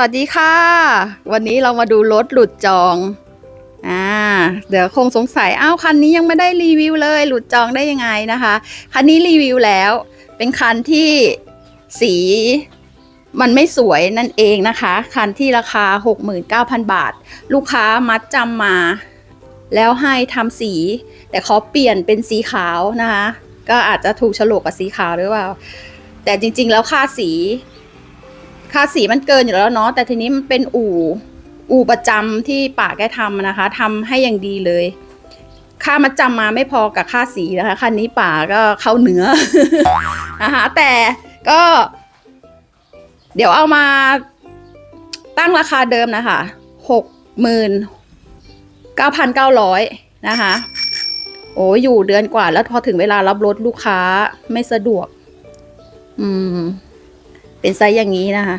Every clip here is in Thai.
วัสดีค่ะ วันนี้เรามาดูรถหลุดจอง อ่า เดี๋ยวคงสงสัย อ้าวคันนี้ยังไม่ได้รีวิวเลย หลุดจองได้ยังไงนะคะ คันนี้รีวิวแล้ว เป็นคันที่สีมันไม่สวยนั่นเองนะคะ คันที่ราคา 69,000 บาท ลูกค้ามัดจำมา แล้วให้ทำสี แต่เขอเปลี่ยนเป็นสีขาวนะคะ ก็อาจจะถูกฉลกกับสีขาวหรือเปล่า แต่จริงๆแล้วค่าสี ค่าสีมันเกินอยู่แล้วเนาะแต่ทีนี้มันเป็นอู่อู่ประจำที่ป่าแกทำนะคะทำให้อย่างดีเลย ค่ามาจำมาไม่พอกับค่าสีนะคะคันนี้ป่าก็เข้าเนื้อนะคะแต่ก็ เดี๋ยวเอามาตั้งราคาเดิมนะคะหกหมื่นเก้าพันเก้าร้อยนะคะโอ้อยู่เดือนกว่าแล้วพอถึงเวลารับรถลูกค้าไม่สะดวก อืม เป็นไซส์อย่างนี้นะคะ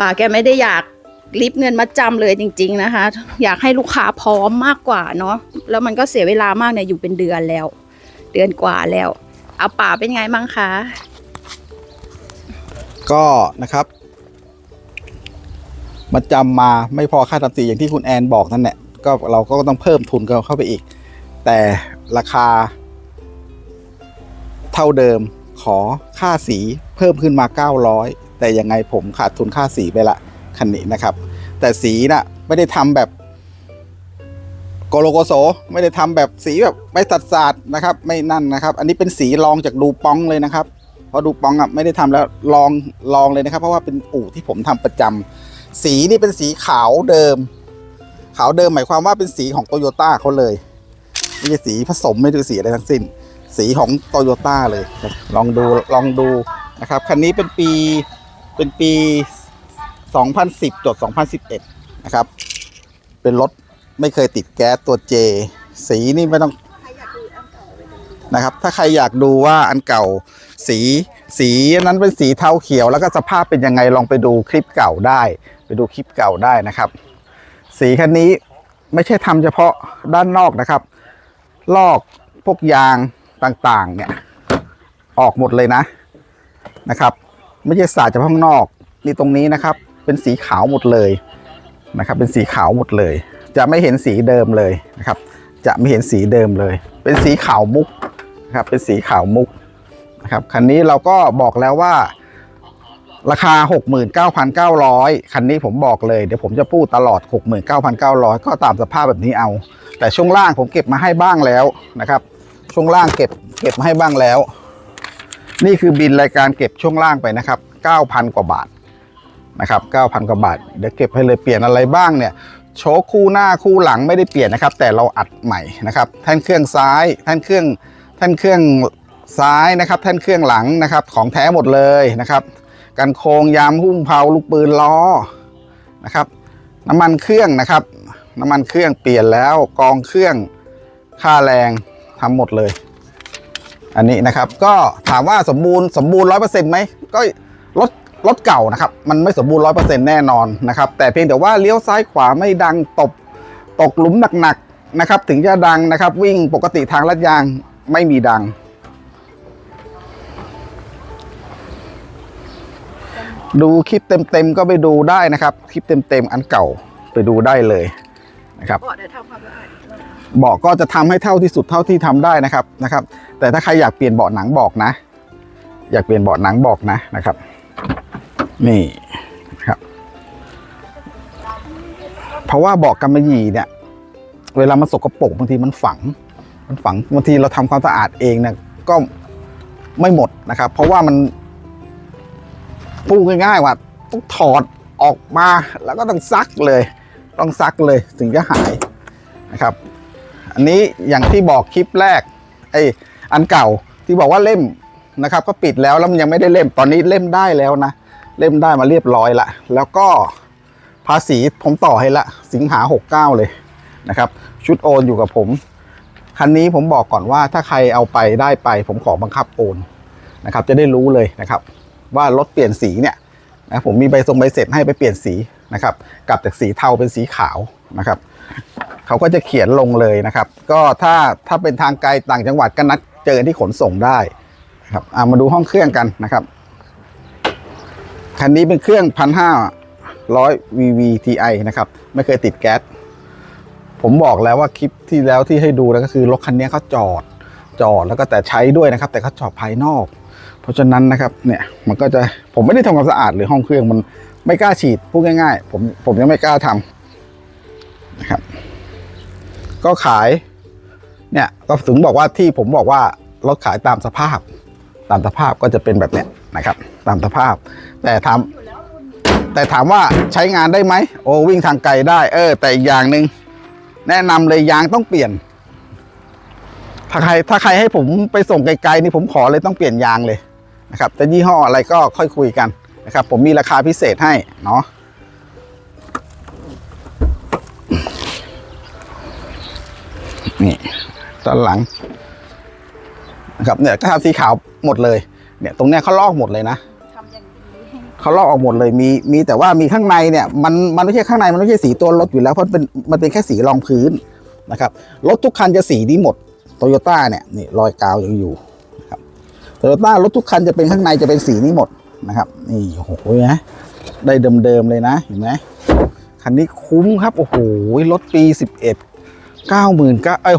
ป่าแกไม่ได้อยากริบเงินมาจำเลยจริง ๆนะคะ อยากให้ลูกค้าพร้อมมากกว่าเนาะแล้วมันก็เสียเวลามากเนี่ยอยู่เป็นเดือนแล้ว เดือนกว่าแล้วเอาป่าเป็นไงบ้างคะ ก็นะครับมาจำมาไม่พอค่าทำสีอย่างที่คุณแอนบอกนั่นแหละก็เราก็ต้องเพิ่มทุนกันเข้าไปอีก แต่ราคา เท่าเดิมขอค่าสีเพิ่มขึ้นมา 900 แต่ยังไงผมขาดทุนค่าสีไปละคันนี้นะครับ แต่สีน่ะไม่ได้ทำแบบโกโลโกโซไม่ได้ทำแบบสีแบบไม่ตัดสาดนะครับ ไม่นั่นนะครับ อันนี้เป็นสีลองจากดูปองเลยนะครับเพราะดูปองอะไม่ได้ทำแล้วลองลองเลยนะครับ เพราะว่าเป็นอู่ที่ผมทำประจำสีนี่เป็นสีขาวเดิม ขาวเดิมหมายความว่าเป็นสีของโตโยต้าเขาเลยไม่ใช่สีผสมไม่ใช่สีอะไรทั้งสิ้น สีของโตโยต้าเลย ลองดูลองดูนะครับคันนี้เป็นปี เป็นปี 2010จด2011 นะครับ เป็นรถไม่เคยติดแก๊สตัว J สีนี่ไม่ต้องนะครับ ถ้าใครอยากดูว่าอันเก่าสีสีนั้นเป็นสีเทาเขียว แล้วก็สภาพเป็นยังไงลองไปดูคลิปเก่าได้ ไปดูคลิปเก่าได้นะครับ สีคันนี้ไม่ใช่ทำเฉพาะด้านนอกนะครับ ลอกพวกยางต่างๆเนี่ย ออกหมดเลยนะนะครับ ไม่ใช่สาดเฉพาะข้างนอกนี่ตรงนี้นะครับ เป็นสีขาวหมดเลยนะครับ เป็นสีขาวหมดเลย จะไม่เห็นสีเดิมเลยนะครับ จะไม่เห็นสีเดิมเลย เป็นสีขาวมุกนะครับ เป็นสีขาวมุกนะครับคันนี้เราก็บอกแล้วว่า ราคา 69,900 คันนี้ผมบอกเลยเดี๋ยวผมจะพูดตลอด 69,900 ก็ตามสภาพแบบนี้เอา แต่ช่วงล่างผมเก็บมาให้บ้างแล้วนะครับ ช่วงล่างเก็บเก็บมาให้บ้างแล้ว นี่คือบินรายการเก็บช่วงล่างไปนะครับ 9,000 กว่าบาทนะครับ9,000 กว่าบาท เดี๋ยวเก็บให้เลยเปลี่ยนอะไรบ้างเนี่ยโชคคู่หน้าคู่หลังไม่ได้เปลี่ยนนะครับ แต่เราอัดใหม่นะครับ แท่นเครื่องซ้าย แท่นเครื่องแท่นเครื่องซ้ายนะครับ แท่นเครื่องหลังนะครับ ของแท้หมดเลยนะครับกันโครงยามหุ้มเผาลูกปืนล้อนะครับ น้ำมันเครื่องนะครับ น้ำมันเครื่องเปลี่ยนแล้วกองเครื่องค่าแรงทำหมดเลย อันนี้นะครับก็ถามว่าสมบูรณ์สมบูรณ์ร้อยเปอร์เซ็นต์ไหมก็รถรถเก่านะครับ มันไม่สมบูรณ์ร้อยเปอร์เซ็นต์แน่นอนนะครับ แต่เพียงแต่ว่าเลี้ยวซ้ายขวาไม่ดังตบตกหลุมหนักๆนะครับ ถึงจะดังนะครับ วิ่งปกติทางลาดยางไม่มีดัง ดูคลิปเต็มๆก็ไปดูได้นะครับ คลิปเต็มๆอันเก่าไปดูได้เลยนะครับบอกเดี๋ยวทำความสะอาด เบาะก็จะทำให้เท่าที่สุดเท่าที่ทำได้นะครับนะครับ แต่ถ้าใครอยากเปลี่ยนเบาะหนังบอกนะ อยากเปลี่ยนเบาะหนังบอกนะนะครับ นี่ครับ เพราะว่าเบาะกำมะหยี่เนี่ย เวลามันสกปรกบางทีมันฝัง มันฝังบางทีเราทำความสะอาดเองเนี่ยก็ไม่หมดนะครับ เพราะว่ามันพูดง่ายๆว่าต้องถอดออกมาแล้วก็ต้องซักเลย ต้องซักเลยถึงจะหายนะครับ อันนี้อย่างที่บอกคลิปแรกไออันเก่าที่บอกว่าเล่มนะครับก็ปิดแล้วแล้วมันยังไม่ได้เล่มตอนนี้เล่มได้แล้วนะ เล่มได้มาเรียบร้อยละแล้วก็ภาษีผมต่อให้ละสิงหาหกเก้าเลยนะครับ ชุดโอนอยู่กับผม คันนี้ผมบอกก่อนว่าถ้าใครเอาไปได้ไป ผมขอบังคับโอนนะครับ จะได้รู้เลยนะครับ ว่ารถเปลี่ยนสีเนี่ยนะผมมีใบทรงใบเสร็จให้ไปเปลี่ยนสีนะครับกลับจากสีเทาเป็นสีขาวนะครับ เขาก็จะเขียนลงเลยนะครับ ก็ถ้าถ้าเป็นทางไกลต่างจังหวัดก็นัดเจอที่ขนส่งได้นะครับอะมาดูห้องเครื่องกันนะครับคันนี้เป็นเครื่องพันห้า700 VVTi นะครับ ไม่เคยติดแก๊สผมบอกแล้วว่าคลิปที่แล้วที่ให้ดูแล้วก็คือรถคันนี้เขาจอดจอดแล้วก็แต่ใช้ด้วยนะครับ แต่เขาจอดภายนอก เพราะฉะนั้นนะครับเนี่ยมันก็จะผมไม่ได้ทำความสะอาดหรือห้องเครื่องมันไม่กล้าฉีดพูดง่าย ๆ ผมผมยังไม่กล้าทำนะครับ ก็ขาย เนี่ยก็ถึงบอกว่าที่ผมบอกว่ารถขายตามสภาพ ตามสภาพก็จะเป็นแบบเนี้ยนะครับ ตามสภาพ แต่ถามแต่ถามว่าใช้งานได้ไหมโอ้วิ่งทางไกลได้ เออ แต่อีกอย่างหนึ่งแนะนำเลยยางต้องเปลี่ยน ถ้าใครถ้าใครให้ผมไปส่งไกลๆนี่ผมขอเลยต้องเปลี่ยนยางเลยนะครับแต่ยี่ห้ออะไรก็ค่อยคุยกันนะครับ ผมมีราคาพิเศษให้เนาะ นี่ด้านหลังนะครับเนี่ยก็ทำสีขาวหมดเลย เนี่ย ตรงเนี้ยเขาลอกหมดเลยนะเขาลอกออกหมดเลยมีมีแต่ว่ามีข้างในเนี่ยมันมันไม่ใช่ข้างในมันไม่ใช่สีตัวรถอยู่แล้วเพราะมันเป็นมันเป็นแค่สีรองพื้นนะครับรถทุกคันจะสีนี้หมดโตโยต้าเนี่ยนี่รอยกาวยังอยู่นะครับโตโยต้ารถทุกคันจะเป็นข้างในจะเป็นสีนี้หมดนะครับนี่โอ้โหนะได้เดิมๆเลยนะเห็นไหมคันนี้คุ้มครับโอ้โหรถปี 11 9 9 0 0 0เอ้ย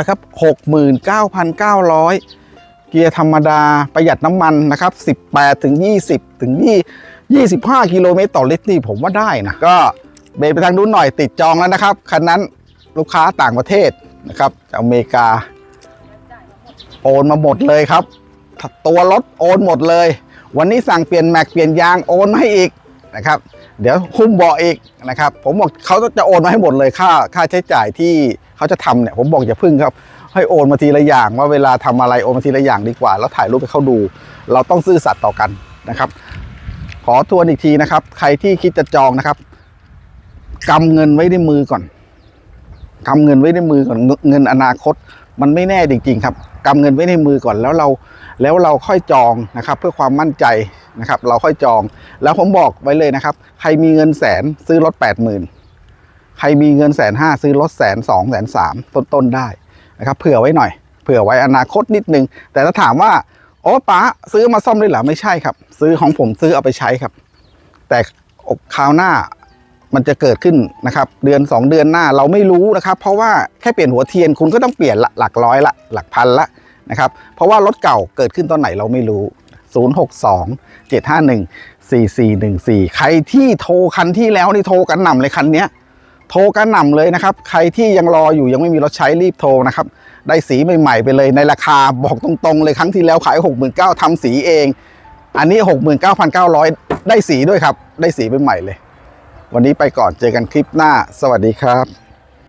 69,900ครับ69,900เกียร์ธรรมดาประหยัดน้ำมันนะครับ18ถึง20ถึง2 25กิโลเมตรต่อลิตรนี่ผมว่าได้นะ ก็เบรกไปทางนู้นหน่อยติดจองแล้วนะครับ คันนั้นลูกค้าต่างประเทศนะครับจากอเมริกา โอนมาหมดเลยครับ ตัวรถโอนหมดเลย วันนี้สั่งเปลี่ยนแม็กเปลี่ยนยางโอนมาให้อีกนะครับ เดี๋ยวคุ้มเบาะอีกนะครับ ผมบอกเขาจะโอนมาให้หมดเลยค่าค่าใช้จ่ายที่เขาจะทำเนี่ยผมบอกอย่าพึ่งครับ ให้โอนมาทีละอย่างว่าเวลาทำอะไรโอนมาทีละอย่างดีกว่า แล้วถ่ายรูปให้เขาดู เราต้องซื่อสัตย์ต่อกันนะครับ ขอทวนอีกทีนะครับ ใครที่คิดจะจองนะครับกำเงินไว้ในมือก่อนกำเงินไว้ในมือก่อนเงินอนาคต มันไม่แน่จริง ๆ ครับ กำเงินไว้ในมือก่อนแล้วเราแล้วเราค่อยจองนะครับ เพื่อความมั่นใจนะครับ เราค่อยจอง แล้วผมบอกไว้เลยนะครับ ใครมีเงินแสนซื้อรถแปดหมื่นใครมีเงินแสนห้าซื้อรถแสนสองแสนสามต้นๆได้นะครับ เผื่อไว้หน่อย เผื่อไว้อนาคตนิดนึง แต่ถ้าถามว่าโอ้ป้าซื้อมาซ่อมได้หรือไม่ใช่ครับ ซื้อของผมซื้อเอาไปใช้ครับ แต่คราวหน้า มันจะเกิดขึ้นนะครับ เดือน 2 เดือนหน้าเราไม่รู้นะครับ เพราะว่าแค่เปลี่ยนหัวเทียนคุณก็ต้องเปลี่ยนละหลักร้อยละ หลักพันละนะครับ เพราะว่ารถเก่าเกิดขึ้นตอนไหนเราไม่รู้ 062 751 4414 ใครที่โทรคันที่แล้วนี่โทรกันหน่ำเลยคันนี้โทรกันหน่ำเลยนะครับ ใครที่ยังรออยู่ยังไม่มีรถใช้รีบโทรนะครับ ได้สีใหม่ๆไปเลยในราคาบอกตรงๆ เลยครั้งที่แล้วขาย 69,000ทำสีเอง อันนี้ 69,900 ได้สีด้วยครับ ได้สีใหม่เลย วันนี้ไปก่อนเจอกันคลิปหน้า สวัสดีครับ